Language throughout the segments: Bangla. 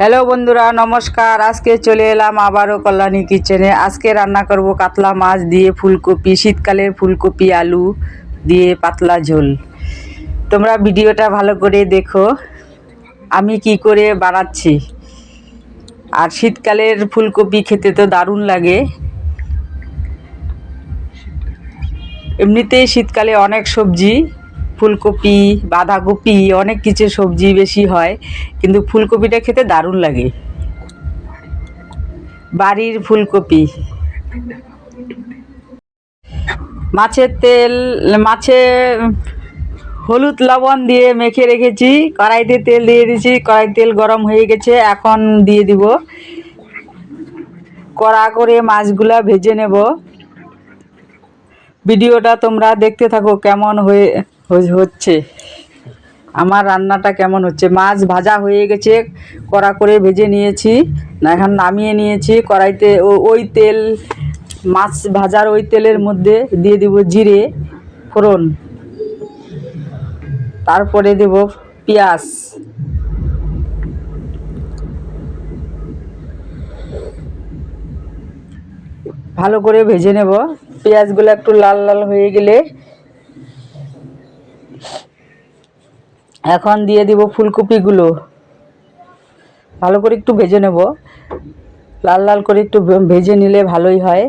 হ্যালো বন্ধুরা, নমস্কার। আজকে চলে এলাম আবারও কল্যাণী কিচেনে। আজকে রান্না করব কাতলা মাছ দিয়ে ফুলকপি শীতকালের ফুলকপি, আলু দিয়ে পাতলা ঝোল। তোমরা ভিডিওটা ভালো করে দেখো, আমি কি করে বানাচ্ছি। আর শীতকালের ফুলকপি খেতে তো দারুণ লাগে। এমনিতেই শীতকালে অনেক সবজি ফুলকপি, বাঁধাকপি, অনেক কিছু সবজি বেশি হয়, কিন্তু ফুলকপিটা খেতে দারুণ লাগে। বাড়ির ফুলকপি। মাছের তেল, মাছে হলুদ লবণ দিয়ে মেখে রেখেছি, কড়াইতে তেল দিয়ে দিয়েছি কড়াই তেল গরম হয়ে গেছে, এখন দিয়ে দিব। কড়া করে মাছগুলা ভেজে নেব। ভিডিওটা তোমরা দেখতে থাকো, কেমন হয়ে হচ্ছে। আমার রান্নাটা কেমন হচ্ছে? মাছ ভাজা হয়ে গেছে, কড়া করে ভেজে নিয়েছি, এখন নামিয়ে নিয়েছি কড়াইতে। ওই তেল, মাছ ভাজার ওই তেলের মধ্যে দিয়ে দিব জিরে, ফোড়ন। তারপরে দেব পেঁয়াজ। ভালো করে ভেজে নেব। পেঁয়াজগুলো একটু লাল লাল হয়ে গেলে এখন দিয়ে দিব ফুলকপিগুলো। ভালো করে একটু ভেজে নেব। লাল লাল করে একটু ভেজে নিলে ভালোই হয়।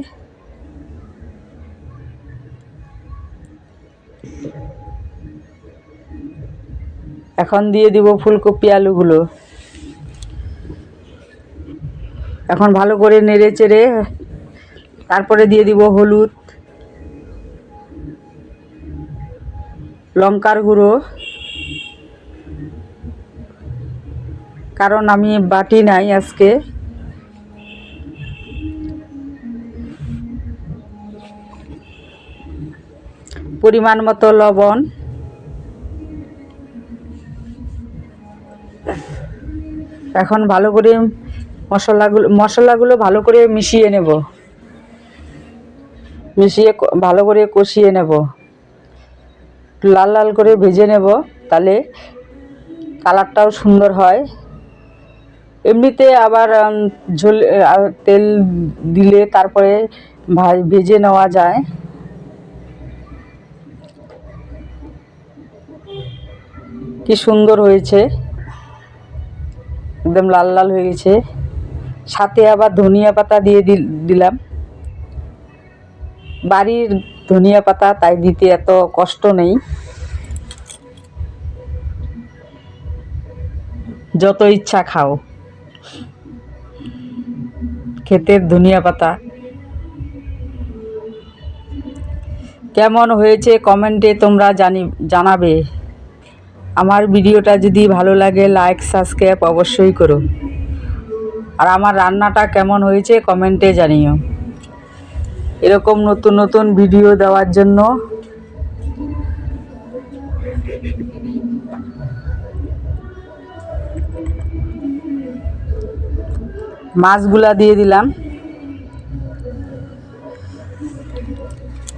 এখন দিয়ে দিব ফুলকপি আলুগুলো। এখন ভালো করে নেড়ে চেড়ে তারপরে দিয়ে দিব হলুদ, লঙ্কার গুঁড়ো। কারণ আমি বাটি নাই আজকে। পরিমাণ মতো লবণ। এখন ভালো করে মশলাগুলো মশলাগুলো ভালো করে মিশিয়ে নেব। মিশিয়ে ভালো করে কষিয়ে নেব। লাল লাল করে ভেজে নেব, তাহলে কালারটাও সুন্দর হয়। এমনিতে আবার ঝোল তেল দিলে তারপরে ভেজে নেওয়া যায়। কি সুন্দর হয়েছে। একদম লাল লাল হয়ে গেছে। সাথে আবার ধনিয়া পাতা দিয়ে দিল- দিলাম। বাড়ির ধনিয়া পাতা, তাই দিতে এত কষ্ট নেই। যত ইচ্ছা খাও। ক্ষেতের ধনিয়া পাতা। কেমন হয়েছে কমেন্টে তোমরা জানি, জানাবে। আমার ভিডিওটা যদি ভালো লাগে লাইক সাবস্ক্রাইব অবশ্যই করো। আর আমার রান্নাটা কেমন হয়েছে কমেন্টে জানিও। এরকম নতুন নতুন ভিডিও দেওয়ার জন্য মাছগুলা দিয়ে দিলাম।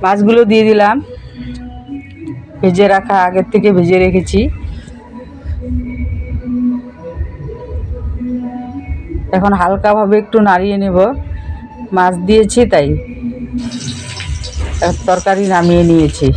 মাছগুলো দিয়ে দিলাম। ভেজে রাখা আগের থেকে ভেজে রেখেছি। এখন হালকাভাবে একটু নাড়িয়ে নেব। মাছ দিয়েছি তাই। তরকারি নামিয়ে নিয়েছি।